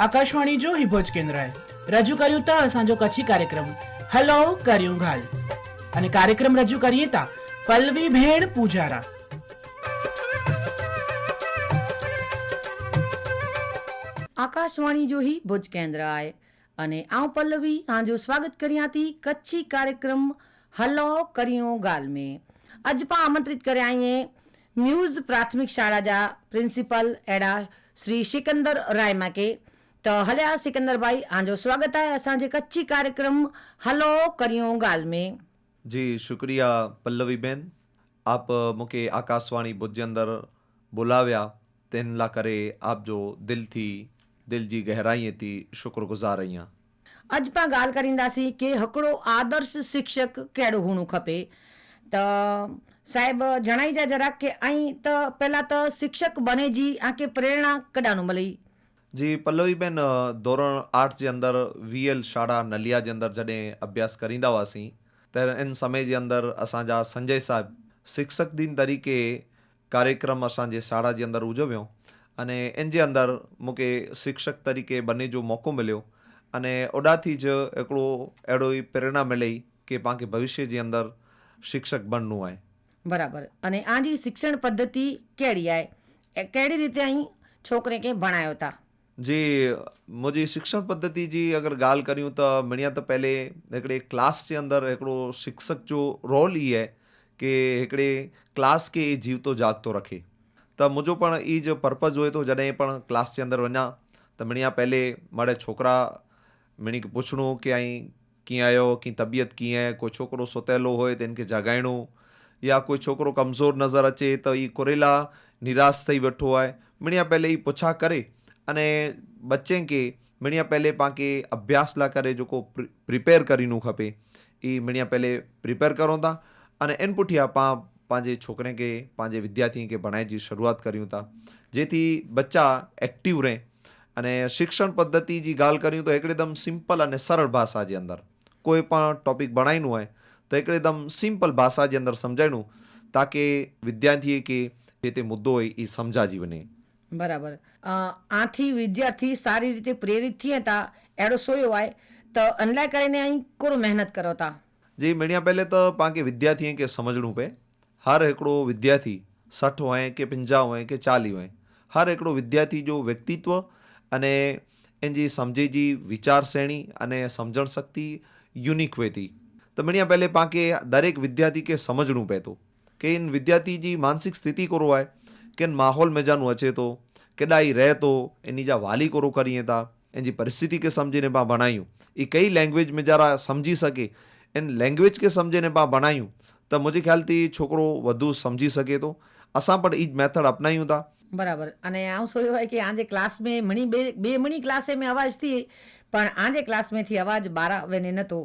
આકાશવાણી જો હિભોજ કેન્દ્રએ રજૂ કર્યું તા અસાંજો કચ્છી કાર્યક્રમ હલો કર્યું ઘાલ અને કાર્યક્રમ રજૂ કરીએ તા પલ્લવી ભેણ પૂજારા આકાશવાણી જોહી ભુજ કેન્દ્ર આય અને આઉં પલ્લવી આંજો સ્વાગત કર્યાથી કચ્છી કાર્યક્રમ હલો કરિયો ગાલ में अॼु पाण आमंत्रित करे आई हैं म्यूज़ प्राथमिक शाळा जा प्रिंसिपल अहिड़ा श्री सिकंदर रायमा के त हलिया सिकंदर भाई आंजो स्वागत आहे असांजे कच्ची कार्यक्रम हलो करियूं ॻाल्हि में जी शुक्रिया पल्लवी बेन आप मूंखे आकाशवाणी भुज अंदरि बुलाविया त हिन लाइ करे आप जो दिलि थी दिलि जी गहराईअ थी शुक्रगुज़ार आहियां अॼु पाण ॻाल्हि करींदासीं की हिकिड़ो आदर्श शिक्षक कहिड़ो हुअणु खपे त साहिब जणाई जा जरा के ऐं त पहिला त शिक्षक बने जी आंखे प्रेरणा कॾां मिली જી, પલ્લવીબેન ધોરણ આઠ જે અંદર વીએલ શાળા નલિયા જે અંદર जॾहिं અભ્યાસ કરીंदा हुआसीं त इन समय जे अंदरि असांजा संजय साहिब શિક્ષક દિન તરીકે કાર્યક્રમ અસાંજે શાળા જે અંદર ઉજવ્યો અને એન જે અંદર મૂંखे શિક્ષક તરીકે બંને जो मौक़ो मिलियो અને ओॾांથી જ हिकिड़ो अहिड़ो ई प्रेरणा मिले કે पाण भविष्य जे अंदरि શિક્ષક બનવું आहे બરાબર. અને આ જે શિક્ષણ પદ્ધતિ કેળી આય કેળી રીતે અહીં છોકરે કે ભણાયો હતા जी मुंहिंजी शिक्षण पद्धति जी अगरि ॻाल्हि करियूं त मणिया त पहले हिकिड़े क्लास जे अंदरि हिकिड़ो शिक्षक जो रोल ई आहे कि हिकिड़े क्लास खे जीवतो जागतो रखे त मुंहिंजो पण ई जो पर्पज़ हुए थो जॾहिं पण क्लास जे अंदरि वञा त मणिया पहले माड़े छोकिरा मणी खे पुछणो की ऐं कीअं आहियो कीअं तबियत कीअं आहे कोई छोकिरो सुतैलो हुए त हिनखे जगाइणो या कोई छोकिरो कमज़ोर नज़र अचे त ई कुरेला निराश थई वेठो आहे मणिया पहले ई पुछा करे અને બચ્चें के मणिया पहले पाके अभ्यास ला करे जो को प्रिपेयर करीनू खपे ई मणिया पहले प्रिपेयर करूं था અને એન પુઠિયા પા, પાંજે છોકરે કે પાંજે વિદ્યાર્થી કે ભણાઈ જી શરૂઆત કર્યું હતા જેથી બચ્ચા એક્ટિવ રહે અને શિક્ષણ પદ્ધતિ જે ગાલ કર્યું તો એકદમ સિમ્પલ અને સરળ ભાષા જે અંદર. કોઈ પણ ટોપિક ભણાયનું હોય તો એકદમ સિમ્પલ ભાષા જે અંદર સમજાયનું તાકે વિદ્યાર્થીએ કે જે તે મુદ્દો હોય એ સમજાજી બને. બરાબર. આથી વિદ્યાર્થી સારી રીતે પ્રેરિત થયા હતા, એડો સોયો આય તો અનલા કરીને અહીં કોરો મહેનત કરો તા? જી, મણિયા પહેલે તો પાંકે વિદ્યાર્થી કે સમજણું પે. હર એકડો વિદ્યાર્થી સઠ હોય કે પંજાહ હોય કે ચાલી હોય. હર એકડો વિદ્યાર્થી જો વ્યક્તિત્વ અને એની સમજે જી વિચાર શ્રેણી અને સમજણ શક્તિ યુનિક વેતી. તો મણિયા પહેલે પાંકે દરેક વિદ્યાર્થી કે સમજણું પહેતો કે ઇન વિદ્યાર્થી જી માનસિક સ્થિતિ કરો હોય आहे किन माहौल मेजानो अचे थो केॾा ई रहे थो इन जा वाली कोरो करीए था इन जी परिस्थिति खे सम्झे ने पाण बणायूं ई कई लैंग्वेज में जरा सम्झी सघे इन लैंग्वेज खे सम्झे ने पाण बणायूं त मुंहिंजे ख़्याल थी छोकिरो वधू सम्झी सघे थो असां पण ई मेथड अपनायूं था બરાબર અને આવું સોયો હોય કે આજે ક્લાસ में મણી બે બે મણી ક્લાસે में અવાજ थी પણ આજે ક્લાસ में થી અવાજ બારા વેને નતો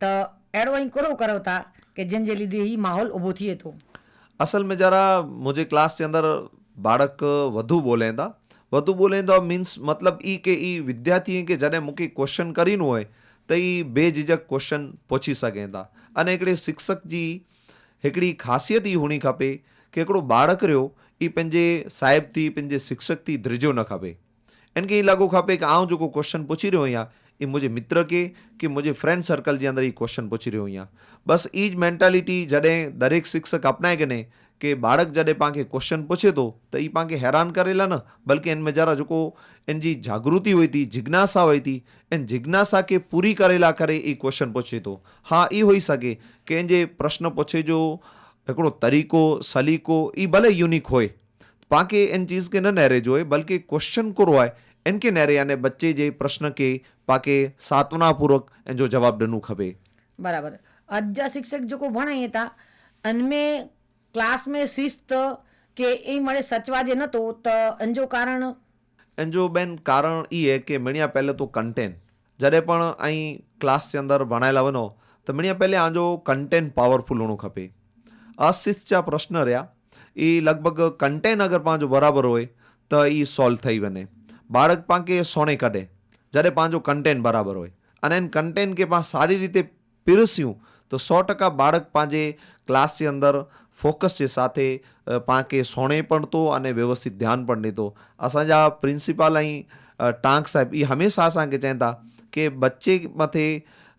त अहिड़ो અહીં कोरो करो था કે जंहिंजे લીધे ही माहौल ઊભો थिए थो असल में ज़रा मुझे क्लास जे अंदरि ॿारक वधू ॿोलाईंदा वधू ॿोलाईंदा मीन्स मतिलबु ई की ई विद्यार्थी खे जॾहिं मूंखे क्वेश्चन करणो आहे त ई बेझिझक क्वेश्चन पहुची सघनि था अने हिकिड़े शिक्षक जी हिकिड़ी ख़ासियत ई हुअणी खपे की हिकिड़ो ॿारक रहियो ई पंहिंजे साहिब थी पंहिंजे शिक्षक थी द्रिजो न खपे हिन खे ई लॻो खपे की आउं जेको क्वेश्चन पुछी रहियो आहियां એ મુજે મિત્ર કે કે મુજે ફ્રેન્ડ સર્કલ જે અંદર એ ક્વેશ્ચન પૂછી રહ્યો અહીંયા. બસ એ જ મેન્ટાલિટી જ્યારે દરેક શિક્ષક અપનાય કે નહીં, કે બાળક જ્યારે પાંખે ક્વેશ્ચન પૂછે તો તો એ પાંખે હેરાન કરેલા ન, બલકે એનમાં જરા જોકો એની જે જાગૃતિ હોય હતી જિજ્ઞાસા હોય હતી એન જિજ્ઞાસા કે પૂરી કરેલા કરે એ ક્વેશ્ચન પૂછે તો. હા એ હોઈ શકે કે જે પ્રશ્ન પૂછે જો हिकिड़ो तरीक़ो सलीक़ो ई भले यूनिक हुए पाण खे इन चीज़ खे न नैरेज हुए बल्कि क्वेश्चन कहिड़ो आहे इनके नेरे यानी बच्चे जे प्रश्न के पाके सात्वना पूर्वक इनजो जवाब ॾिनो खपे बराबरि अॼु जा शिक्षक जेको वणाइनि था इनमें क्लास में शिस्त के ई मड़े सचवाजे नथो त इनजो कारण इनजो ॿियनि कारण ई आहे की मिणिया पहले तो कंटेन जॾहिं पण आई क्लास जे अंदरि वणायल वञो त मिणिया पहले आजो कंटेन पावरफुल हुअणो खपे अशिस्त जा प्रश्न रहिया એ લગભગ કન્ટેન અગર પાંચ બરાબર હોય त ई सॉल्व થઈ બને બાળક પાંકે એ સોણે કાઢે, જ્યારે પાંજો કન્ટેન્ટ બરાબર હોય. અને એને કન્ટેન્ટ કે પાસ સારી રીતે પીરસ્યું, તો સો ટકા બાળક પાંજે ક્લાસની અંદર ફોકસ છે, સાથે પાંકે સોણે પણતો અને વ્યવસ્થિત ધ્યાન પણ ॾींदो असांजा પ્રિન્સિપાલ અહીં ટાંક સાહેબ એ હંમેશા असांखे चवंदा કે બચ્ચે મથે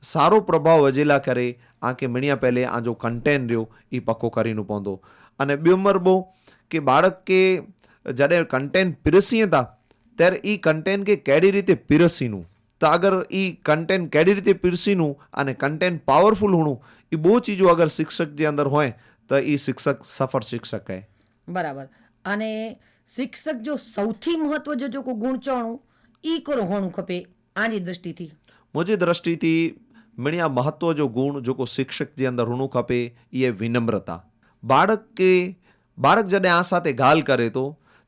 સારો પ્રભાવ વજેલા કરે આંકે મણ્યા પહેલે આ જો કન્ટેન્ટ રહ્યો એ પક્કો કરીને પવંદો અને ॿियो મરબો કે બાળક કે જॾहिं કન્ટેન્ટ પીરસીએ था ત્યારે એ કન્ટેન્ટ કે કેડી રીતે પીરસીનું તો આગળ એ કન્ટેન્ટ કેડી રીતે પીરસીનું અને કન્ટેન્ટ પાવરફુલ હોણું એ બહુ ચીજો અગર શિક્ષક જે અંદર હોય તો એ શિક્ષક સફળ શિક્ષક કહે બરાબર અને શિક્ષક જો સૌથી મહત્વ જો જો કોઈ ગુણચણું એ કરો હોણું ખપે આની દ્રષ્ટિથી મોજી દ્રષ્ટિથી મણ્યા મહત્વ જો ગુણ જો કોઈ શિક્ષક જે અંદર હોણું ખપે એ વિનમ્રતા બાળક કે બાળક જ્યારે આ સાથે ગાલ કરે તો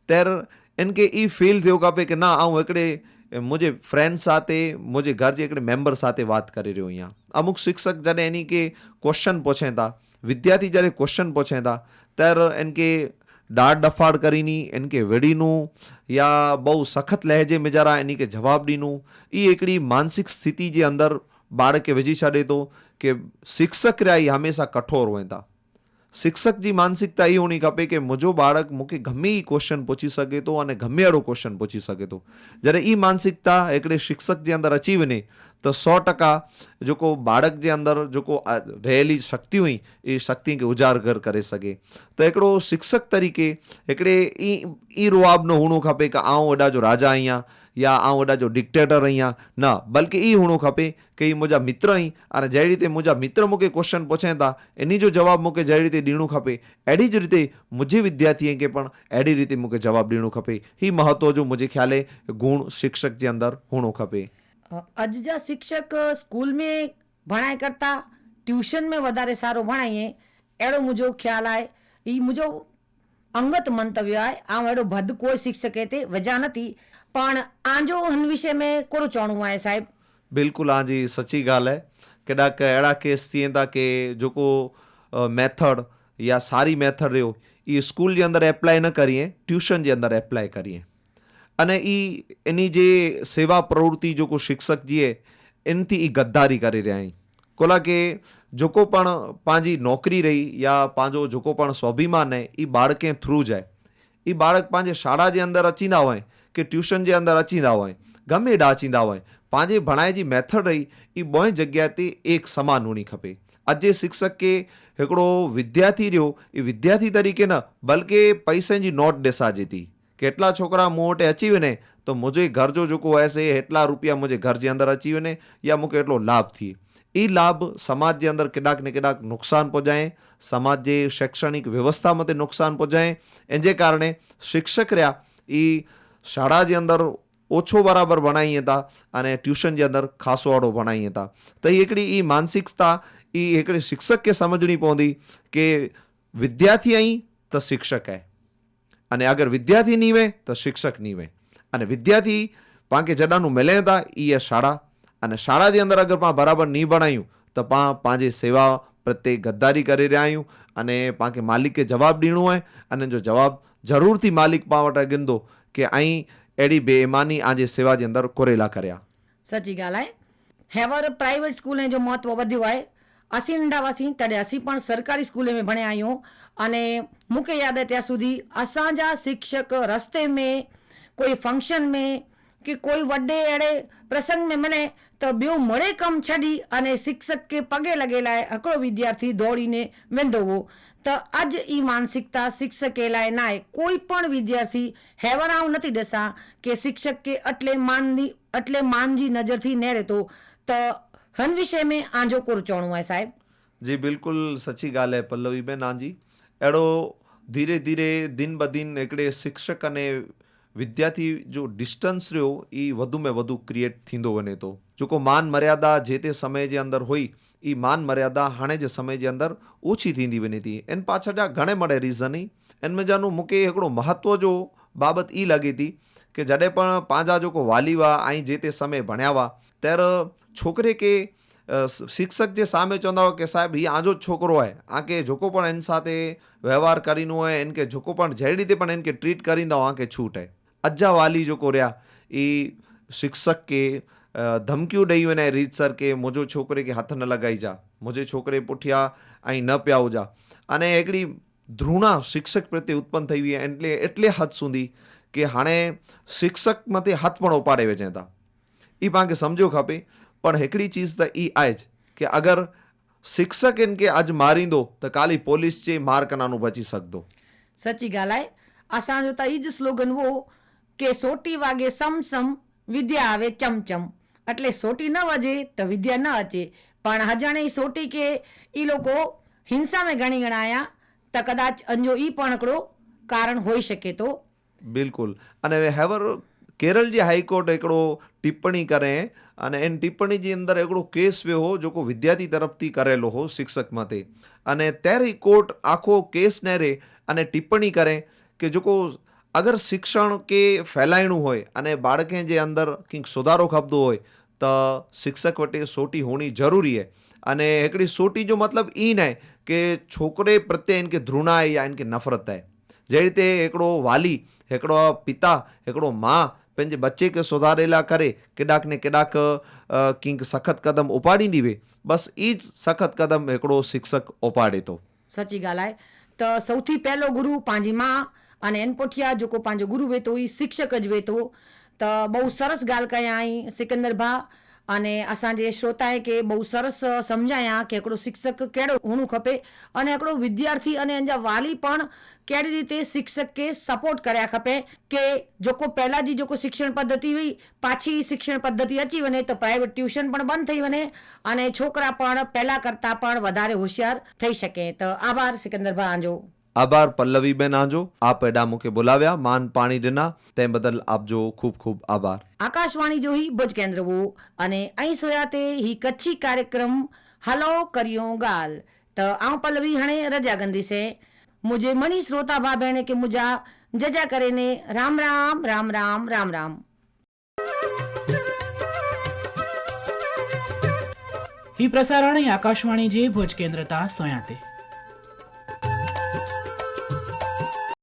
ત્યારે इनके ई फील थियो खपे की न आऊं हिकिड़े मुंहिंजे फ्रेंड साथे मुंहिंजे घर जे हिकिड़े मेंबर साथे बात करे रहियो आहियां अमुक शिक्षक जॾहिं इन खे क्वेश्चन पुछनि था विद्यार्थी जॾहिं क्वेश्चन पुछनि था तर इनके ડાઢ ડફાડ કરીને એને કે વેડીનું યા બહુ સખત લહેજે મેં જરા એની કે જવાબ દીનું એ એકડી માનસિક સ્થિતિ જે અંદર બાળકે વેજી છાડે તો કે શિક્ષક રહ્યા એ હંમેશા કઠોર હોય હતા શિક્ષકજી માનસિકતા એ હોણી ખપે કે મુજો બાળક મૂકે ગમે એ ક્વેશ્ચન પૂછી શકે તો અને ગમે એડો ક્વેશ્ચન પૂછી શકે તો. જ્યારે એ માનસિકતા એકડે શિક્ષકજી અંદર અચીવ નહીં તો સો ટકા જો કો બાળક જે અંદર જો કો રહેલી શક્તિ હોય, એ શક્તિને ઉજાગર કરે શકે. તો એકડો શિક્ષક તરીકે એકડે એ એ રૂઆબનો હુણો ખપે કે આઉં વડા જો રાજા અહીંયા યા આ વડા જો ડિક્ટેટર અહીંયા. ના, બલ્કે એ હુણો ખપે કે એ મુજા મિત્ર અહીં. અને જે રીતે મુજા મિત્ર મૂકે ક્વેશ્ચન પૂછાતા એની જો જવાબ મૂકે જે રીતે ડીણું ખપે, એડી જ રીતે મુજે વિદ્યાર્થી કે પણ એડી રીતે મૂકે જવાબ ડીણું ખપે. એ મહત્વ જો મુજે ખ્યાલે ગુણ શિક્ષક જે અંદર હુણો ખપે. અ, અજ જા શિક્ષક સ્કૂલ में ભણાય કરતા ટ્યુશન में વધારે સારો ભણાઈએ अहिड़ो मुंहिंजो ख़्यालु आहे ही मुंहिंजो અંગત મંતવ્ય आहे ऐं अहिड़ो भद कोई शिक्षक ते वजह नथी પણ आंजो हिन विषय में कोरो चवणो आहे साहिब बिल्कुलु हा जी सची ॻाल्हि आहे केॾा क अहिड़ा केस थी वेंदा की जेको मैथड या सारी मैथड रहियो इहो स्कूल जे अंदरि एप्लाए न करिए ट्यूशन जे अंदरि एप्लाए करिए અને એ એની જે સેવા પ્રવૃત્તિ જો કોઈ શિક્ષકજીએ એનથી એ ગદ્દારી કરી રહ્યા અહીં કોલા કે જોકો પણ પાંજી નોકરી રહી યા પાંજો જોકો પણ સ્વાભિમાન હે એ બાળકે થ્રુ જાય. એ બાળક પાંજે શાળા જે અંદર અચીંદા હોય કે ટ્યુશન જે અંદર અચીંદા હોય, ગમે એડા અચીંદા હોય, પાંજે ભણાય જે મેથડ રહી એ બોય જગ્યાથી એક સમાન હોણી ખપે. આજે શિક્ષક કે હિकिड़ो વિદ્યાર્થી રહ્યો એ વિદ્યાર્થી તરીકે ન, બલકે પૈસાની નોટ ડેસાજી હતી કેટલા છોકરા મોટે અચીવને તો મુજે ઘર જો જોકો એસે એટલા રૂપિયા મુજે ઘર જે અંદર અચીવને યા મુકે એટલો લાભથી એ લાભ સમાજ જે અંદર કેટલાક ને કેટલાક નુકસાન પહોંચાય, સમાજ જે શૈક્ષણિક વ્યવસ્થા મતે નુકસાન પહોંચાય એ જે કારણે શિક્ષક રહ્યા એ શાળા જે અંદર ઓછો બરાબર ભણાઈએ હતા અને ટ્યુશન જે અંદર ખાસો વાળો ભણાઈએ હતા. તો એ એકડી એ માનસિકતા એ એકડી શિક્ષક કે સમજણી પહોંચી કે વિદ્યાર્થી અહીં તો શિક્ષક હે. અને આગળ વિદ્યાર્થી નીવે, તો શિક્ષક નીવે. અને વિદ્યાર્થી પા કે જડાનું મેલે હતા એ એ શાળા. અને શાળા જે અંદર અગર પા બરાબર નહીં ભણાયું, તો પા પાંજે સેવા પ્રત્યે ગદ્દારી કરી રહ્યા આયું અને પા કે માલિકે જવાબ ડીણું હોય, અને જો જવાબ જરૂરથી માલિક પા વટા ગિંદો કે અહીં એડી બેમાની આજે સેવા જે અંદર કોરેલા કર્યા. સચી ॻाल्हि आहे हैवर प्राइवेट स्कूल जो महत्व वधियो आहे આસી નંડાવાસી ત્યારે આસી પણ સરકારી સ્કૂલે મેં ભણે આવ્યો અને મૂંखे યાદ ત્યાં સુધી, અસાંજા શિક્ષક રસ્તે में કોઈ ફંક્શન में કે કોઈ વડે એડે પ્રસંગ મેં, મને તો ॿियो મળે કમ છડી અને શિક્ષક કે પગે લગેલા હકડો વિદ્યાર્થી દોડીને વેંદો હો તો આજ એ માનસિકતા શિક્ષકે લાય નાય. કોઈ પણ વિદ્યાર્થી હેવરાવ નથી ડસા કે શિક્ષક કે એટલે માનની, એટલે માનજી નજરથી ને રહેતો તો हन विषय में आंजो कुर चवणो आहे साहिब जी बिल्कुलु सची ॻाल्हि आहे पल्लवी बेन आंजी अहिड़ो धीरे धीरे दिन ब दिन हिकिड़े शिक्षक अने विद्यार्थी जो डिस्टेंस रहियो ई वधू में वधू क्रिएट थींदो वञे थो जेको मान मर्यादा जेते समय जे अंदरि हुई ई मान मर्यादा हाणे जे समय जे अंदरि ओछी थींदी वञे थी इन पाछा जा घणे मड़े रीज़न ई इन में जानो मूंखे हिकिड़ो महत्व जो बाबति ई लॻे थी કે જ્યારે પણ પાંજા જોકો વાલીવા અહીં જે તે સમયે ભણ્યાવા. ત્યારે છોકરે કે શિક્ષક જે સામે ચવંદા હોય કે સાહેબ એ આજો જ છોકરો હોય. આ કે જોકો પણ એની સાથે વ્યવહાર કરીને હોય, એને કે જોકો પણ જે રીતે પણ એને કે ટ્રીટ કરીને દઉં આ કે છૂટે. અજ્જા વાલી જોકો રહ્યા. એ શિક્ષક કે ધમક્યું દઈ એને રીતસર કે, મોજો છોકરે કે હાથ ન લગાઈ જા. મોજે છોકરે પૂઠિયા અહીં ન પ્યાવું જા. અને એકડી ધૃણા શિક્ષક પ્રત્યે ઉત્પન્ન થઈ એટલે એટલે હદ સુધી કે हाणे शिक्षक मथे हथ पण उपाड़े विझनि था ई पाण खे सम्झो खपे पण हिकिड़ी चीज़ त ई आहे ज कि अगरि शिक्षक इन खे अॼु मारींदो त काली पोलिस जे मार कनानो बची सघंदो સચ્ચી ॻाल्हि आहे असांजो त ई જ સ્લોગન હો કે સોટી વાગે સમ સમ વિદ્યા આવે ચમચમ એટલે સોટી ન વજે તો વિદ્યા ન અચે પણ હજાણે ઈ સોટી કે ઈ લોકો હિંસા में ઘણી ગણાયા त કદાચ અંજો ઈ પણ हिकिड़ो કારણ હોઈ શકે તો બિલકુલ. અને હેવર કેરળ જે હાઈકોર્ટ એકડો ટિપ્પણી કરે અને એની ટિપ્પણી જે અંદર એકડો કેસ વ્યો હો જોકો વિદ્યાર્થી તરફથી કરેલો હો શિક્ષક માટે અને ત્યારે કોર્ટ આખો કેસ ને રે અને ટિપ્પણી કરે કે જોકો અગર શિક્ષણ કે ફેલાયણું હોય અને બાળકે જે અંદર કંઈક સુધારો ખપતો હોય, તો શિક્ષક વટે સોટી હોણી જરૂરી હે. અને એકડી સોટી જો મતલબ એ નહીં કે છોકરે પ્રત્યે એને કે ધૃણા યા એને કે નફરત થાય. જે રીતે એકડો વાલી हिकिड़ो पिता हिकिड़ो माउ पंहिंजे बचे खे सुधारे लाइ करे केॾाक न केॾाक कंहिं सख़्तु क़दम उपाड़ींदी वे बसि ई ज सख़्तु क़दम हिकिड़ो शिक्षक उपाड़े थो सची ॻाल्हि आहे त सौथी पहिलो गुरू पंहिंजी माउ अने एन पुठियां जेको पंहिंजो गुरू वेठो हुई शिक्षक ज वेठो त ॿहू सरस ॻाल्हि कयां आई सिकंदर भाउ અને અસાંજે શ્રોતાએ કે બહુ સરસ સમજાયા કે એકડો શિક્ષક કેળો હોણું ખપે અને એકડો વિદ્યાર્થી અને એના વાલી પણ કેડી રીતે શિક્ષકે સપોર્ટ કર્યા ખપે કે જોકો પહેલાં જે જોકો શિક્ષણ પદ્ધતિ હોય પાછી શિક્ષણ પદ્ધતિ અચી વને તો પ્રાઇવેટ ટ્યુશન પણ બંધ થઈ વને અને છોકરા પણ પહેલાં કરતાં પણ વધારે હોશિયાર થઈ શકે. તો આભાર સિકંદરભાઈ આંજો. આભાર પલ્લવીબેન આજો. આપ એડા મુકે બોલાવ્યા. માન પાણી ડના તે બદલ આપજો ખૂબ ખૂબ આભાર. આકાશવાણી જોઈ ભુજ કેન્દ્ર અને અહીં સોયાતે હી કચ્છી કાર્યક્રમ હલો કર્યો ગાલ. તો આઉં પલ્લવી હણે રજા ગંદી સે. મુજે મણી શ્રોતા ભા બહેણે કે મુજા જજા કરે ને રામ રામ રામ રામ રામ રામ. ही प्रसारण आकाशवाणी जे भुज केंद्र ता सोयाते